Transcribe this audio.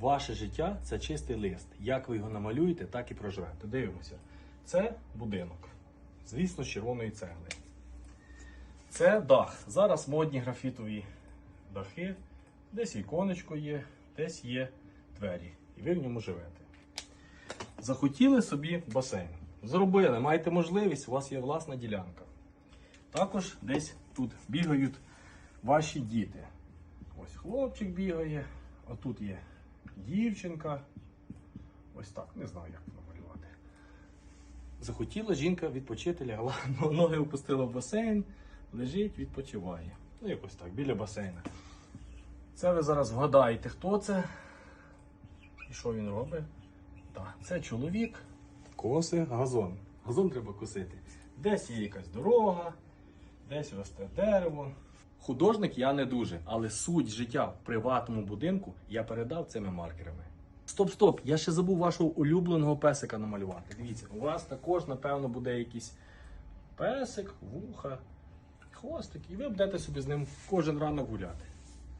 Ваше життя це чистий лист. Як ви його намалюєте, так і проживете. Дивимося. Це будинок. Звісно, з червоної цегли. Це дах. Зараз модні графітові дахи. Десь віконечко є, десь є двері. І ви в ньому живете. Захотіли собі басейн. Зробили, маєте можливість, у вас є власна ділянка. Також десь тут бігають ваші діти. Ось хлопчик бігає, а тут є дівчинка. Ось так, не знаю, як намалювати. Захотіла жінка відпочити, лягла, ноги опустила в басейн, лежить, відпочиває. Ну, якось так, біля басейна. Це ви зараз вгадаєте, хто це і що він робить. Так, це чоловік. Коси газон. Газон треба косити. Десь є якась дорога, десь росте дерево. Художник я не дуже, але суть життя в приватному будинку я передав цими маркерами. Стоп, стоп! Я ще забув вашого улюбленого песика намалювати. Дивіться, у вас також, напевно, буде якийсь песик, вуха, хвостик, і ви будете собі з ним кожен ранок гуляти.